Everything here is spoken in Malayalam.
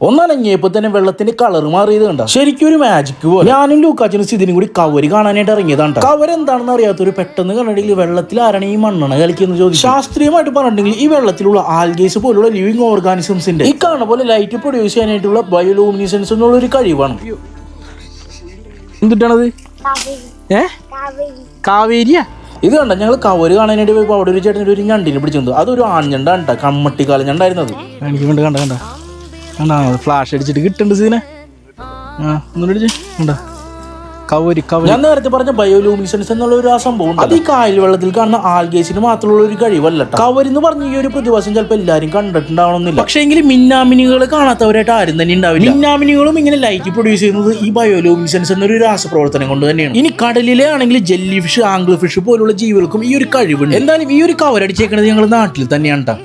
ഒന്നനങ്ങിയപ്പോ തന്നെ വെള്ളത്തിന്റെ കളർ മാറിയത് കണ്ട? ശരിക്കും ഒരു മാജിക് പോലെ. ഞാനും ലൂക്കാച്ചനും ഇതിനും കൂടി കവര് കാണാനായിട്ട് ഇറങ്ങിയതാണ് കവർ എന്താണെന്ന് അറിയാത്ത ഒരു പെട്ടെന്ന് കണ്ടിട്ടുണ്ടെങ്കിൽ വെള്ളത്തിൽ ആരാണ് ഈ മണ്ണെണ്ണ കളിക്കുന്ന ചോദിച്ചു ശാസ്ത്രീയമായിട്ട് പറഞ്ഞിട്ടുണ്ടെങ്കിൽ ഈ വെള്ളത്തിലുള്ള ആൽഗേസ് പോലുള്ള ലിവിങ് ഓർഗാനിസംസിന്റെ ഈ കാണ പോലെ ലൈറ്റ് പ്രൊഡ്യൂസ് ചെയ്യാനായിട്ടുള്ള ബയോലൂമിനിസൻസ് എന്നുള്ള ഒരു കഴിവാണ്. എന്തിട്ടാണത്? ഏ? കാവേരിയാ? ഇത് കണ്ട? ഞങ്ങൾ കവര് കാണാനായിട്ട് പോയപ്പോൾ അവിടെ ഒരു ചേട്ടൻ ഒരു ഞണ്ടിനെ പിടിച്ചു അതൊരു ആൺഞണ്ടാണ് കേട്ടോ കമ്മട്ടിക്കാല ഞണ്ടായിരുന്നത്. എനിക്ക് കണ്ട കണ്ട? കണ്ട? ഫ്ലാഷ് അടിച്ചിട്ട് കിട്ടുന്നുണ്ട് സീനെ. ആ ഒന്നുകൂടി കണ്ട? കവരി കവരി. ഞാൻ നേരത്തെ പറഞ്ഞ ബയോലൂമിനിസൻസ് എന്നുള്ള ഒരു ആ സംഭവം ഉണ്ട്. അത് ഈ കായൽ വെള്ളത്തിൽ കാണുന്ന ആൽഗേസിന് മാത്രമുള്ള ഒരു കഴിവല്ല കവരി എന്ന് പറഞ്ഞ ഈ ഒരു പ്രതിഭാസം ചിലപ്പോൾ എല്ലാവരും കണ്ടിട്ടുണ്ടാവണമെന്നില്ല. പക്ഷേ എങ്കിൽ മിന്നാമിനികൾ കാണാത്തവരായിട്ട് ആരും തന്നെ ഉണ്ടാവില്ല. മിന്നാമിനികളും ഇങ്ങനെ ലൈറ്റ് പ്രൊഡ്യൂസ് ചെയ്യുന്നത് ഈ ബയോലൂമിനിസൻസ് എന്നൊരു രാസപ്രവർത്തനം കൊണ്ട് തന്നെയാണ്. ഇനി കടലിലെ ആണെങ്കിൽ ജെല്ലി ഫിഷ് ആംഗ്ലോ ഫിഷ് പോലുള്ള ജീവികൾക്കും ഈ ഒരു കഴിവുണ്ട്. എന്തായാലും ഈ ഒരു കവരടിച്ചേക്കുന്നത് ഞങ്ങൾ നാട്ടിൽ തന്നെയാണ് ട്ടോ.